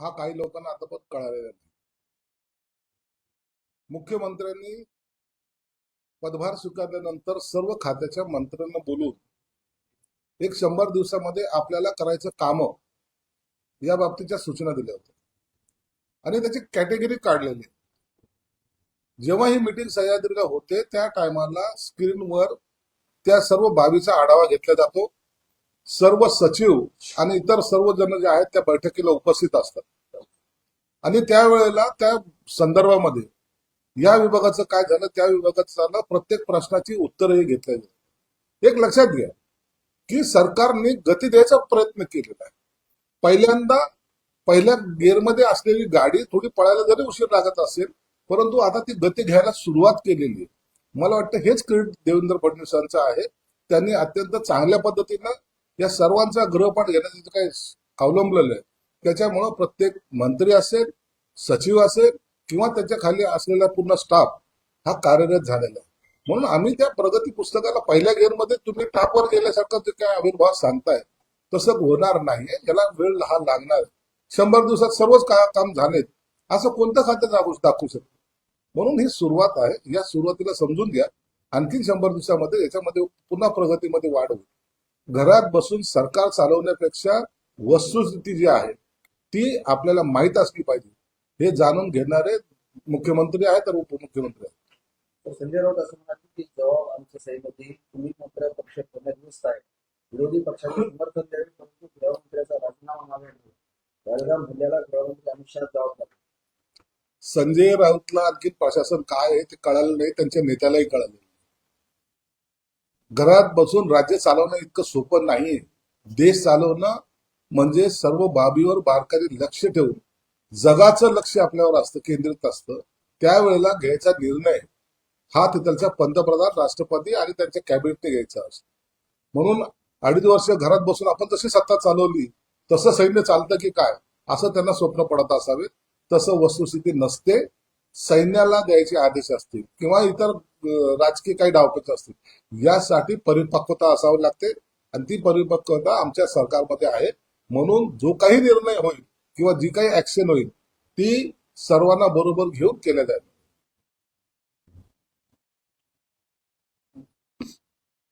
हा काही लोकांना आता पण कळालेला नाही. मुख्यमंत्र्यांनी पदभार स्वीकारल्यानंतर सर्व खात्याच्या मंत्र्यांना बोलून एक शंभर दिवसामध्ये आपल्याला करायचं काम या बाबतीच्या सूचना दिल्या होत्या. आणि त्याची कॅटेगरी काढलेली. जेव्हा ही मिटिंग सह्याद्रीला होते त्या टायमाला स्क्रीनवर त्या सर्व बाबीचा आढावा घेतला जातो. सर्व सचिव आणि इतर सर्व जण जे आहेत त्या बैठकीला उपस्थित असतात. आणि त्यावेळेला त्या संदर्भामध्ये या विभागाचं काय झालं त्या विभागाचं झालं प्रत्येक प्रश्नाची उत्तरही घेतली जातात एक लक्षात घ्या की सरकारने गती द्यायचा प्रयत्न केलेला आहे. पहिल्यांदा पहिल्या गेअरमध्ये असलेली गाडी थोडी पळायला जरी उशीर लागत असेल परंतु आता ती गती घ्यायला सुरुवात केलेली आहे. मला वाटतं हेच क्रेडिट देवेंद्र फडणवीसांचं आहे. त्यांनी अत्यंत चांगल्या पद्धतीनं या सर्वांचा गृहपाठ घेण्याचं जे काही अवलंबलेलं आहे. त्याच्यामुळं प्रत्येक मंत्री असेल सचिव असेल किंवा त्याच्याखाली असलेला पूर्ण स्टाफ हा कार्यरत झालेला आहे. म्हणून आम्ही त्या प्रगती पुस्तकाला पहिल्या गेअरमध्ये तुम्ही टापवर गेल्यासारखं जे काय आविर्भाव सांगताय तसं होणार नाहीये. याला वेळ हा लागणार. शंभर दिवसात सर्वच का काम झालेत. असं कोणतं खातं दाखवू दाखवू शकतो? म्हणून ही सुरुवात आहे. या सुरुवातीला समजून घ्या. आणखी शंभर दिवसामध्ये याच्यामध्ये पुन्हा प्रगतीमध्ये वाढ होईल. घरात बसून सरकार चालवण्यापेक्षा वस्तुस्थिती जी आहे ती आपल्याला माहीत असली पाहिजे. हे जाणून घेणारे मुख्यमंत्री आहेत तर उपमुख्यमंत्री आहेत. तर संजय राऊत असं म्हणाले की जबाब आमच्या सहीमध्ये तुम्ही मात्र पक्ष प्रमुख आहे. विरोधी पक्षाचे समर्थन द्यावे परंतु गृहमंत्र्याचा राजीनामा मागायला बेळगाव हल्ल्याला गृहमंत्री अमित शहा जबाबदार संजय राऊतला आणखी प्रशासन काय आहे ते कळालं नाही त्यांच्या नेत्यालाही कळालं घरात बसून राज्य चालवणं इतकं सोपं नाही देश चालवणं म्हणजे सर्व बाबीवर बारकाई लक्ष ठेवून जगाचं लक्ष आपल्यावर असतं केंद्रित असतं. त्यावेळेला घ्यायचा निर्णय हा तिथलचा पंतप्रधान राष्ट्रपती आणि त्यांच्या कॅबिनेटने घ्यायचा असतो. म्हणून अडीच वर्ष घरात बसून आपण जशी सत्ता चालवली तसं सैन्य चालतं की काय असं त्यांना स्वप्न पडत असावे. तसं वस्तुस्थिती नसते. सैन्याला द्यायचे आदेश असतील किंवा इतर राजकीय काही डावपेच असतील यासाठी परिपक्वता असावी लागते. आणि ती परिपक्वता आमच्या सरकारमध्ये आहे. म्हणून जो काही निर्णय होईल किंवा जी काही ऍक्शन होईल ती सर्वांना बरोबर घेऊन केल्या जाईल.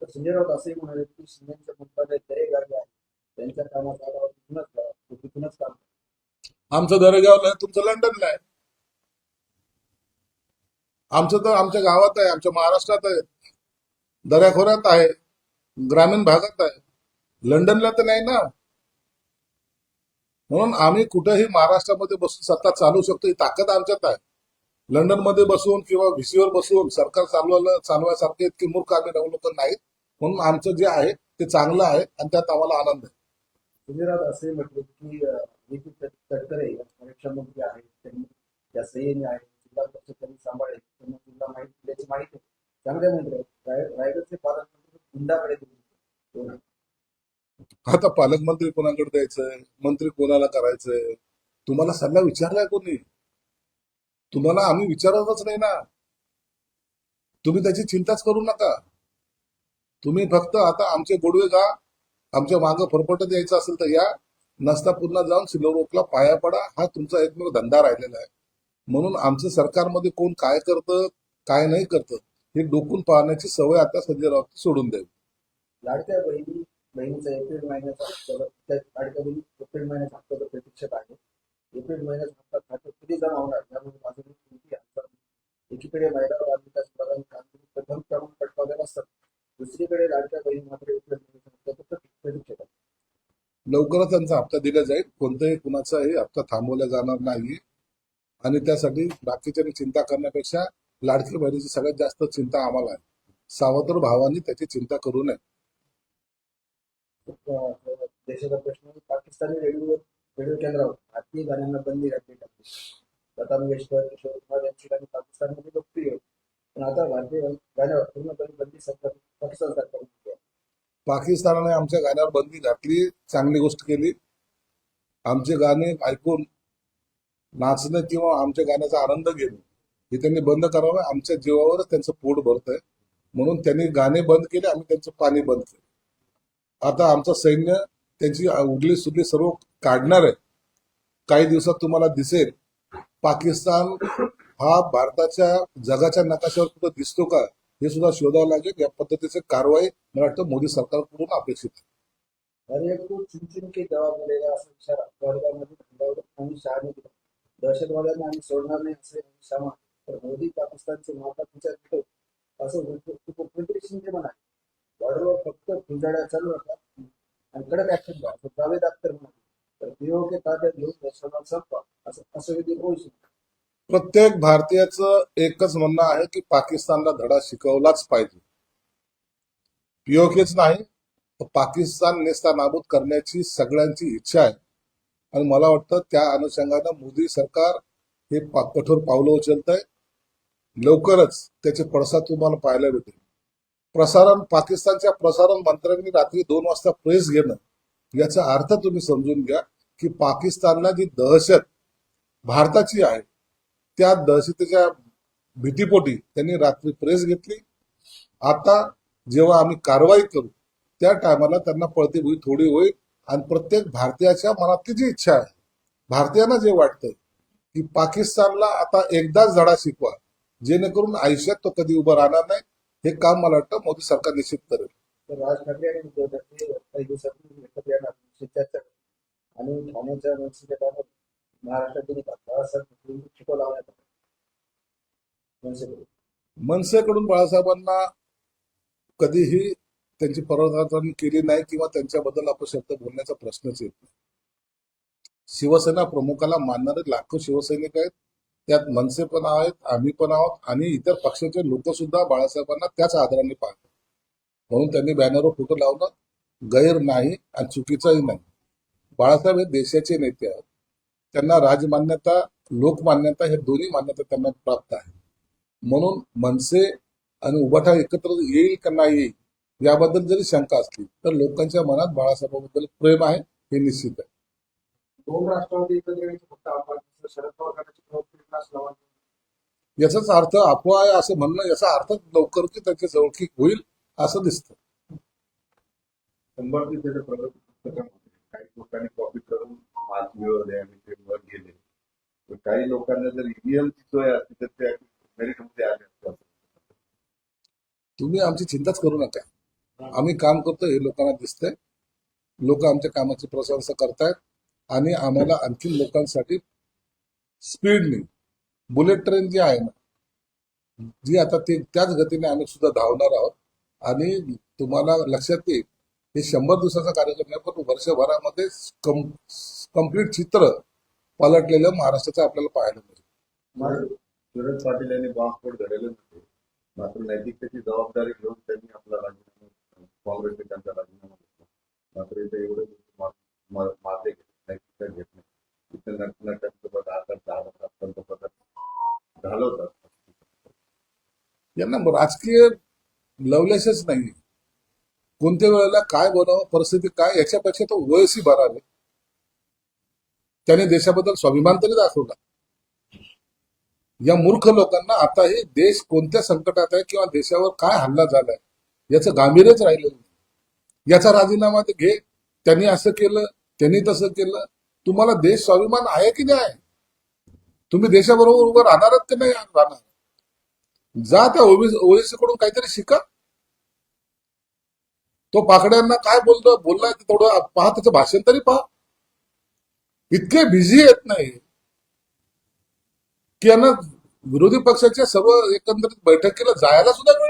संजय राऊत असंही म्हणाले की शिंदेच्या त्यांच्या कामाचा तिथूनच काम आमचं दरेगावला आहे तुमचं लंडनला आहे. आमचं तर आमच्या गावात आहे आमच्या महाराष्ट्रात आहे. दऱ्याखोऱ्यात आहे ग्रामीण भागात आहे. लंडनला तर नाही ना. म्हणून आम्ही कुठेही महाराष्ट्रामध्ये बसून सत्ता चालवू शकतो ही ताकद आमच्यात आहे. लंडनमध्ये बसून किंवा व्हीसीवर बसून सरकार चालवायला चालवायसारखे इतके मूर्ख आम्ही डेव्हलपर नाहीत. म्हणून आमचं जे आहे ते चांगलं आहे आणि त्यात आम्हाला आनंद आहे. तुम्ही असे म्हटले की नितीन तटकरे मंत्री आहेत त्यांनी त्या सह्याने आहेत जिल्हा परिषद त्यांनी सांभाळले. त्यांना माहिती दिल्याची माहिती मंत्री रायगडचे पालकमंत्री गुंडाकडे हो. आता पालकमंत्री कोणाकडे द्यायचंय? मंत्री कोणाला करायचंय? तुम्हाला सल्ला विचारलाय कोणी? तुम्हाला आम्ही विचारतच नाही ना. तुम्ही त्याची चिंताच करू नका. तुम्ही फक्त आता आमचे गोडवे गा आमच्या मागं फरफटत यायचं असेल तर या. नसता पुन्हा जाऊन सिल्लोरोकला पाया पडा. हा तुमचा एकमेव धंदा राहिलेला आहे. म्हणून आमचं सरकारमध्ये कोण काय करतं काय नाही करतं हे डोकून पाहण्याची सवय आता संजय राऊत सोडून द्यावी लाडक्या बहिणी बहिणीचा एप्रिल महिन्याचा लाडक्या बहिणी एप्रिल महिन्याचा हप्ता तर प्रतीक्षेत आहे. एप्रिल महिन्याचा हप्ता कधी जमा होणार? यामध्ये माझं नाही. एकीकडे महिला बालविकास विभागाने कामगिरी प्रथम क्रमांक पटकावलेला असतात. दुसरीकडे लाडक्या बहिणी मात्र एप्रिल महिन्याचा हप्ता प्रतीक्षेत आहे. लवकरच त्यांचा हप्ता दिला जाईल. कोणत्याही कुणाचाही हप्ता थांबवला जाणार नाही आणि त्यासाठी बाकीच्यांनी चिंता करण्यापेक्षा लाडकी बहिणीची सगळ्यात जास्त चिंता आम्हाला आहे. सावत्र भावांनी त्याची चिंता करू नये. देशाचा प्रश्न पाकिस्तानी रेडिओ रेडिओ केंद्रावर भारतीय गाण्यांना बंदी घातलेली आहे लता मंगेशकर किशोर कुमार यांची गाणी पाकिस्तानमध्ये लोकप्रिय पण आता भारतीय गाण्यावर पूर्णपणे बंदी सरकार पाकिस्तान आहे. पाकिस्तानाने आमच्या गाण्यावर बंदी घातली चांगली गोष्ट केली. आमचे गाणे ऐकून नाचणं किंवा आमच्या गाण्याचा आनंद घेणं हे त्यांनी बंद करावं. आमच्या जीवावरच त्यांचं पोट भरतंय. म्हणून त्यांनी गाणे बंद केले आम्ही त्यांचं पाणी बंद केलं. आता आमचं सैन्य त्यांची उडली सुडली सर्व काढणार आहे. काही दिवसात तुम्हाला दिसेल पाकिस्तान हा भारताच्या जगाच्या नकाशावर कुठं दिसतो का हे सुद्धा शोधावं लागेल. या पद्धतीचे कारवाई मला वाटतं मोदी सरकारकडून अपेक्षित आहे. अरे एक को के जवाब मिळेगा असा विचार. वर्गामध्ये अमित शहाने दिला. दहशतवाद्यांना आम्ही सोडणार नाही असे क्षमा तर मोदी पाकिस्तानचे महात्मा विचार घेतो असं उपमुख्यमंत्री शिंदे म्हणाले बॉर्डरवर फक्त फुलझाड्या चालू राहतात आणि कडक ऍक्शन घ्या असं जावेद अख्तर म्हणाले तर पीओके ताब्यात घेऊन दहशतवाद संपवा. असं असं विधी होईल प्रत्येक भारतीयाचं एकच म्हणणं आहे की पाकिस्तानला धडा शिकवलाच पाहिजे. पीओकेच नाही तर पाकिस्तान नेस्ता नाबूद करण्याची सगळ्यांची इच्छा आहे. आणि मला वाटतं त्या अनुषंगानं मोदी सरकार हे पा- कठोर पावलं उचलत आहे लवकरच त्याचे पडसाद तुम्हाला पाहायला भेटेल. प्रसारण पाकिस्तानच्या प्रसारण मंत्र्यांनी रात्री दोन वाजता प्रेस घेणं याचा अर्थ तुम्ही समजून घ्या की पाकिस्तानला जी दहशत भारताची आहे त्या दहशतीच्या भीतीपोटी त्यांनी रात्री प्रेस घेतली. आता जेव्हा आम्ही कारवाई करू त्या टायमाला त्यांना पळती भुई थोडी होईल. आणि प्रत्येक भारतीयाच्या मनातली जी इच्छा आहे भारतीयांना जे वाटतंय की पाकिस्तानला आता एकदाच धडा शिकवा जेणेकरून आयुष्यात तो कधी उभं राहणार नाही हे काम मला वाटतं मोदी सरकार निश्चित करेल. तर राज ठाकरे आणि उद्धव ठाकरे काही दिवसापूर्वी एकत्र येणार अशी चर्चा करतात. आणि ठाण्याच्या मनसेच्या महाराष्ट्रातील बाळासाहेब चिको लावण्यात आला. मनसेकडून. मनसेकडून बाळासाहेबांना कधीही त्यांची परवानगी केली नाही किंवा त्यांच्याबद्दल अपशब्द बोलण्याचा प्रश्नच येत नाही. शिवसेना प्रमुखाला मानणारे लाखो शिवसैनिक आहेत. त्यात मनसे पण आहेत आम्ही पण आहोत आणि इतर पक्षाचे लोक सुद्धा बाळासाहेबांना त्याच आदराने पाहतात. म्हणून त्यांनी बॅनरवर फोटो लावणं गैर नाही आणि चुकीचंही नाही. बाळासाहेब हे देशाचे नेते आहेत. त्यांना राजमान्यता लोकमान्यता हे दोन्ही मान्यता त्यांना प्राप्त आहे. म्हणून मनसे आणि उभाठा एकत्र येईल का नाही येईल याबद्दल जरी शंका असली तर लोकांच्या मनात बाळासाहेबांबद्दल प्रेम आहे हे निश्चित आहे. दोन राष्ट्रवादी एकत्र फक्त शरद पवार याचाच अर्थ अफवा आहे असं म्हणणं याचा अर्थ लवकर की त्याची जवळकी होईल असं दिसतं. काही लोकांनी कॉपी करून मार्च मिळवले आणि ते वर गेले. तर काही लोकांना जर ईव्हीएमची सोय असती तर ते मेरिटमध्ये आले असते. तुम्ही आमची चिंताच करू नका. आम्ही काम करतो हे लोकांना दिसतंय. लोक आमच्या कामाची प्रशंसा करतायत आणि आम्हाला आणखी लोकांसाठी स्पीडने बुलेट ट्रेन जी आहे ना जी आता ते त्याच गतीने आम्ही सुद्धा धावणार आहोत. आणि तुम्हाला लक्षात येईल हे शंभर दिवसाचा कार्यक्रम आहे पण वर्षभरामध्ये कंप्लीट चित्र पलटलेलं महाराष्ट्राचं आपल्याला पाहायला मिळेल. शरद पाटील यांनी बॉम्बस्फोट घडवले मात्र नैतिकतेची जबाबदारी घेऊन त्यांनी आपला राजीनामा काँग्रेसने त्यांचा राजीनामा घेतला. मात्र इथे एवढे लोक मागे घेत नाही. इथे नटनट्यांसोबत दहा दहा तास पंतप्रधान घालवतात यांना राजकीय लवलेसच नाही कोणत्या वेळेला काय बोलावं परिस्थिती काय याच्यापेक्षा तो वयसी भरावे. त्याने देशाबद्दल स्वाभिमान तरी दाखवला. या मूर्ख लोकांना आता हे देश कोणत्या संकटात आहे किंवा देशावर काय हल्ला झालाय याचं गांभीर्यच राहिलेलं याचा राजीनामा ते घे. त्यांनी असं केलं त्यांनी तसं केलं. तुम्हाला देश स्वाभिमान आहे की नाही? तुम्ही देशाबरोबर उभं राहणारच की नाही राहणार? जा त्या ओबीसी कडून काहीतरी शिका. तो पाकड्यांना काय बोलतो बोललाय ते थोडं पहा त्याचं भाषण तरी पहा. इतके बिझी येत नाही की यांना विरोधी पक्षाच्या सर्व एकंदरीत बैठकीला जायला सुद्धा वेळ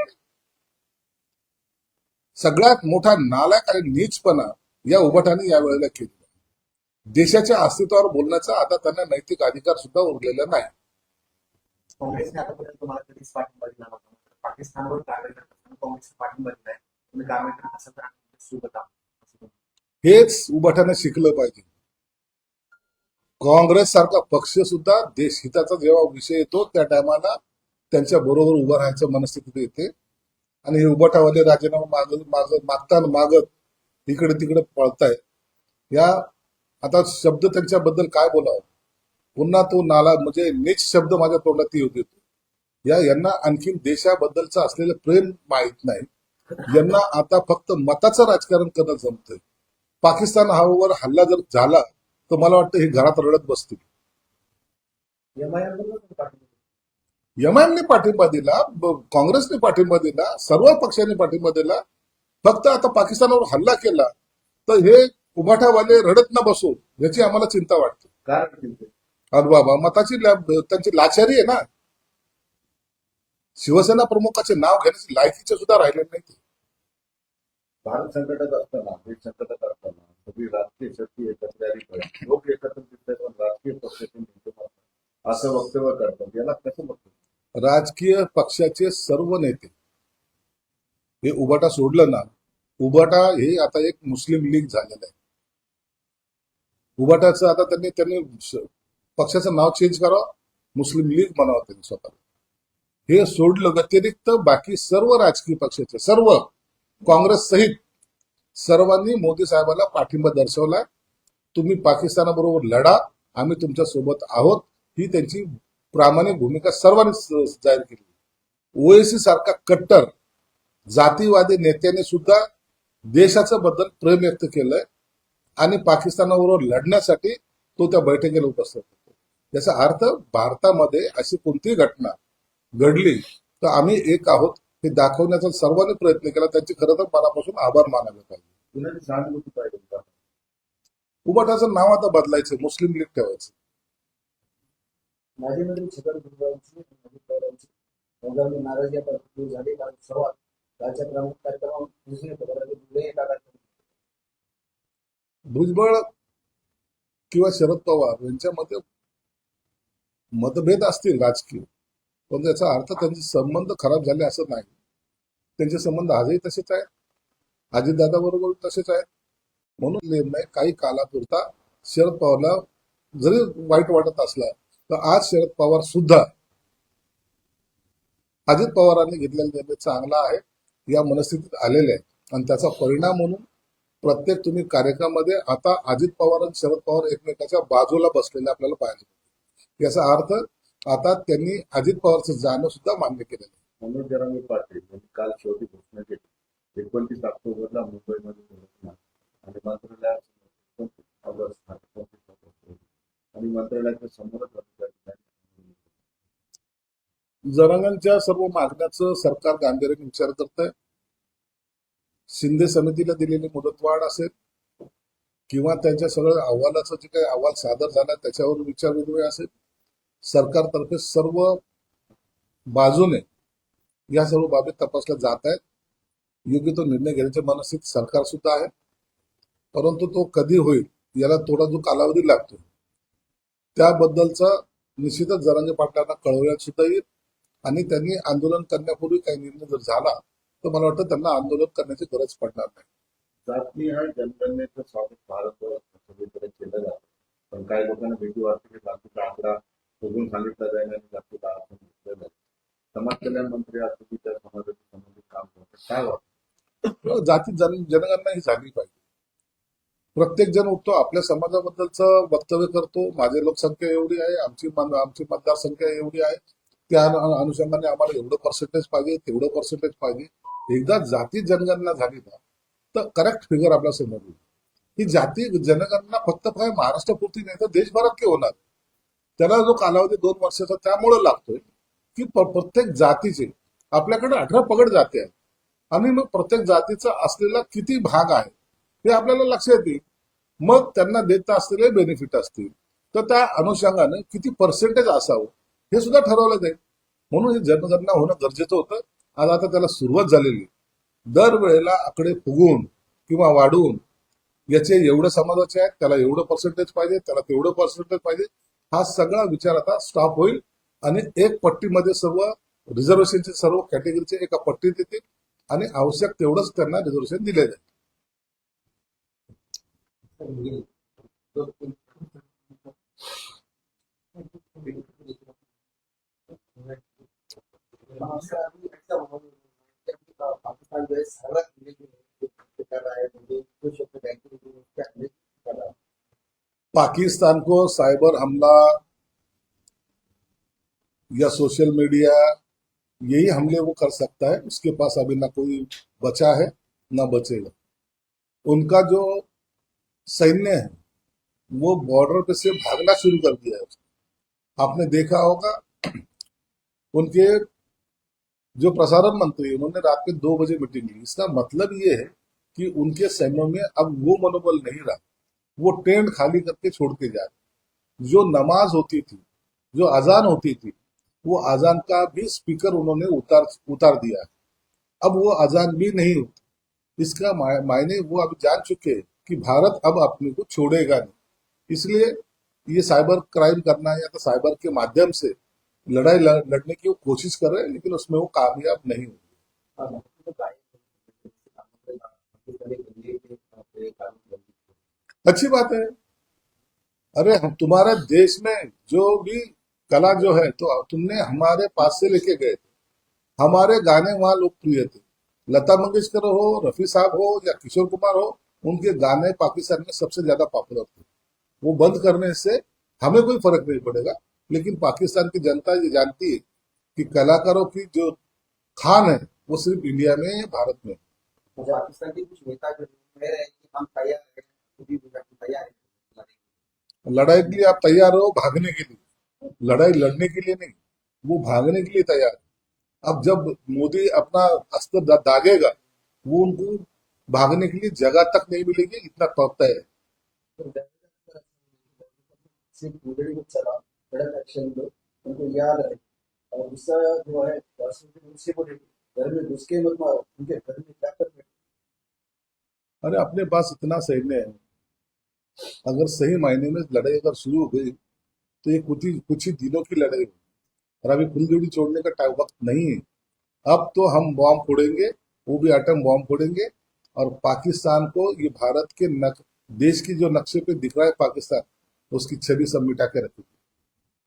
सगळ्यात मोठा नालायक आणि नीचपणा या उभटाने या वेळेला केलेला. देशाच्या अस्तित्वावर बोलण्याचा आता त्यांना नैतिक अधिकार सुद्धा उरलेला नाही. हेच उभाटाने शिकलं पाहिजे. काँग्रेस सारखा पक्ष सुद्धा देशहिताचा जेव्हा विषय येतो त्या टायमाला त्यांच्या बरोबर उभं राहायचं मनस्थिती येते आणि हे उभाटावाले राजीनामा माग माग मागताना मागत इकडे तिकडे पळताय. या आता शब्द त्यांच्याबद्दल काय बोलावं? पुन्हा तो नाला म्हणजे नेच शब्द माझ्या तोंडात येऊ देतो. या यांना आणखीन देशाबद्दलचं असलेलं प्रेम माहीत नाही. यांना आता फक्त मताचं राजकारण करणं जमतंय. पाकिस्तान हवावर हल्ला जर झाला तर मला वाटतं हे घरात रडत बसतील. एमआयएमने पाठिंबा दिला काँग्रेसने पाठिंबा दिला सर्व पक्षांनी पाठिंबा दिला. फक्त आता पाकिस्तानावर हल्ला केला तर हे उभाठावाले रडत न बसू याची आम्हाला चिंता वाटते. कारण अरे बाबा मताची त्यांची लाचारी आहे ना. शिवसेना प्रमुखाचे नाव घेण्याची लायकीचे सुद्धा राहिले नाही ते. भारत संकटात असताना देश संकटात असताना सगळी राजकीय शक्ती एकत्र आली पाहिजे. लोक एकत्र दिसतात पण राजकीय पक्षाचे नेते असं वक्तव्य करतात. याला कसं बघतो राजकीय पक्षाचे सर्व नेते. हे उबाटा सोडलं ना उबाटा हे आता एक मुस्लिम लीग झालेलं आहे. उबाटाचं आता त्यांनी त्यांनी पक्षाचं नाव चेंज करावं मुस्लिम लीग म्हणावं त्यांनी स्वतः हे सोडलं व्यतिरिक्त बाकी सर्व राजकीय पक्षाचे सर्व काँग्रेस सहित सर्वांनी मोदी साहेबांना पाठिंबा दर्शवला तुम्ही पाकिस्तानाबरोबर लढा आम्ही तुमच्यासोबत आहोत. ही त्यांची प्रामाणिक भूमिका सर्वांनी जाहीर केली. ओएसी सारखा कट्टर जातीवादी नेत्याने सुद्धा देशाचं बद्दल प्रेम व्यक्त केलंय आणि पाकिस्तानाबरोबर लढण्यासाठी तो त्या बैठकीला उपस्थित होतो. याचा अर्थ भारतामध्ये अशी कोणतीही घटना घडली तर आम्ही एक आहोत हे दाखवण्याचा सर्वांनी प्रयत्न केला. त्यांचे खरं तर मनापासून आभार मानावे पाहिजे? उबाटाचं नाव आता बदलायचं मुस्लिम लीग ठेवायचं. माजी मंत्री छगन भुजबळांची आणि अजित पवारांची. पंजाबी नाराजी आता दूर झाली. कारण सर्वात राज्य प्रमुख कार्यक्रम दुसरे भुजबळ किंवा शरद पवार यांच्यामध्ये मतभेद असतील राजकीय. पण त्याचा अर्थ त्यांचे संबंध खराब झाले असं नाही. त्यांचे संबंध आजही तसेच आहेत. अजितदादा बरोबर तसेच आहेत. म्हणून निर्णय काही कालापुरता शरद पवारला जरी वाईट वाटत असला तर आज शरद पवार सुद्धा अजित पवारांनी घेतलेला निर्णय चांगला आहे या मनस्थितीत आलेले आहे आणि त्याचा परिणाम म्हणून प्रत्येक तुम्ही कार्यक्रमामध्ये आता अजित पवार आणि शरद पवार एकमेकाच्या बाजूला बसलेले आपल्याला पाहिजे याचा अर्थ आता त्यांनी अजित पवारचं जाणं सुद्धा मान्य केलेलं आहे. मनोज जरांगे पाटील यांनी काल शेवटी घोषणा केली. एकोणतीस ऑक्टोबरला मुंबईमध्ये आणि मंत्रालयात एकोणतीस ऑगस्ट एकोणतीस ऑगस्ट आणि मंत्रालयाच्या समोरच अधिकारी जरांगांच्या सर्व मागण्याचं सरकार गांभीर्याने विचार करत आहे शिंदे समितीला दिलेली मुदतवाढ असेल किंवा त्यांच्या सगळ्या अहवालाचा जे काही अहवाल सादर झाला त्याच्यावर विचार विनिमय असेल सरकारतर्फे सर्व बाजूने या सर्व बाबी तपासल्या जात आहेत. योग्य तो निर्णय घेण्याच्या मनस्थित सरकार सुद्धा आहे. परंतु तो कधी होईल याला थोडा जो कालावधी लागतो. त्याबद्दलचा निश्चितच जरांगे पाटलांना कळवण्यात सुद्धा येईल. आणि त्यांनी आंदोलन करण्यापूर्वी काही निर्णय जर झाला तर मला वाटतं त्यांना आंदोलन करण्याची गरज पडणार नाही. जाती हा जनगणनेचं स्वागत भारतभर सगळीकडे केलं जातं. पण काही लोकांना भीती वाटते की जातीचा आकडा बघून सांगितला जाईल आणि जातीचा अर्थ घेतला जाईल. समाज कल्याण मंत्री असतो की त्या समाजाशी संबंधित काम करतात. काय वाटतं? जाती जन जनगणना ही झाली पाहिजे. प्रत्येक जण उठतो आपल्या समाजाबद्दलचं वक्तव्य करतो. माझी लोकसंख्या एवढी आहे आमची आमची मतदारसंख्या एवढी आहे. त्या अनुषंगाने आम्हाला एवढं पर्सेंटेज पाहिजे तेवढं पर्सेंटेज पाहिजे. एकदा जाती जनगणना झाली ना तर करेक्ट फिगर आपल्यासमोर येईल. ही जाती जनगणना फक्त काय महाराष्ट्रापुरती नाही तर देशभरात की होणार? त्याला जो कालावधी दोन वर्षाचा त्यामुळे लागतोय की प्रत्येक जातीचे आपल्याकडे अठरा पगड जाती आहेत. आणि मग प्रत्येक जातीचा असलेला किती भाग आहे हे आपल्याला लक्षात येईल. मग त्यांना देत असलेले बेनिफिट असतील. तर त्या अनुषंगाने किती पर्सेंटेज असावं हे सुद्धा ठरवलं जाईल. म्हणून ही जनगणना होणं गरजेचं होतं. आज आता त्याला सुरुवात झालेली दरवेळेला आकडे फुगून किंवा वाढवून याचे एवढं समाजाचे आहेत त्याला एवढं पर्सेंटेज पाहिजे त्याला तेवढं पर्सेंटेज पाहिजे हा सगळा विचार आता स्टॉप होईल. आणि एक पट्टीमध्ये सर्व रिझर्वेशनचे सर्व कॅटेगरीचे एका पट्टीत येतील. आणि आवश्यक तेवढंच त्यांना रिझर्वेशन दिले जाईल. पाकिस्तान को साइबर हमला या सोशल मीडिया, यही हमले वो कर सकता है। उसके पास अभी ना कोई बचा है, ना बचेगा। उनका जो सैन्य है। वो बॉर्डर पे से भागना शुरू कर दिया है आपने देखा होगा, उनके जो प्रसारण मंत्री उन्होंने रात के दो बजे मीटिंग ली। इसका मतलब ये है कि उनके सैन्यों में अब वो मनोबल नहीं रहा। वो टेंट खाली करके छोड़ के जा रहे जो नमाज़ होती थी, जो अजान होती थी, वो अजान का भी स्पीकर उन्होंने उतार उतार दिया अब वो अजान भी नहीं होती। इसका मायने वो अब जान चुके हैं कि भारत अब अपने को छोड़ेगा नहीं। इसलिए ये साइबर क्राइम करना या तो साइबर के माध्यम से लड़ाई लड़ने की वो कोशिश कर रहे हैं लेकिन उसमें वो कामयाब नहीं हाँ, तो काय अच्छी बात है। अरे हम तुम्हारे देश में जो भी कला जो है तो तुमने हमारे पास से लेके गए थे। हमारे गाने वहाँ लोकप्रिय थे। लता मंगेशकर हो रफी साहब हो या किशोर कुमार हो उनके गाने पाकिस्तान में सबसे ज़्यादा पॉपुलर थे। वो बंद करने से हमें कोई फ़र्क नहीं पड़ेगा लेकिन पाकिस्तान की जनता ये जानती है कि कलाकारों की जो खान है वो सिर्फ़ इंडिया में है भारत में पाकिस्तान के कुछ नेता जो कह रहे हैं कि हम तैयार हैं लड़ाई के लिए आप तैयार हो भागने के लिए। लड़ाई लड़ने के लिए नहीं वो भागने के लिए तैयार है। अब जब मोदी अपना अस्त्र दागेगा वो उनको भागने के लिए जगह तक नहीं मिलेगी इतना है। तो उनको याद और जो है उनसे बोले घर में घुस के मत मारो उनके घर में जाकर बैठो अरे अपने पास इतना सैन्य है। अगर सही मायने में लड़ाई अगर शुरू हो गई तो ये कुछ ही कुछ ही दिनों की लड़ाई होगी। और अभी फुलजोड़ी छोड़ने का वक्त नहीं है। अब तो हम बॉम्ब फोड़ेंगे वो भी एटम बॉम्ब फोड़ेंगे। और पाकिस्तान को ये भारत के नक देश की जो नक्शे पे दिख रहा है पाकिस्तान उसकी छवि सब मिटा के रखेंगे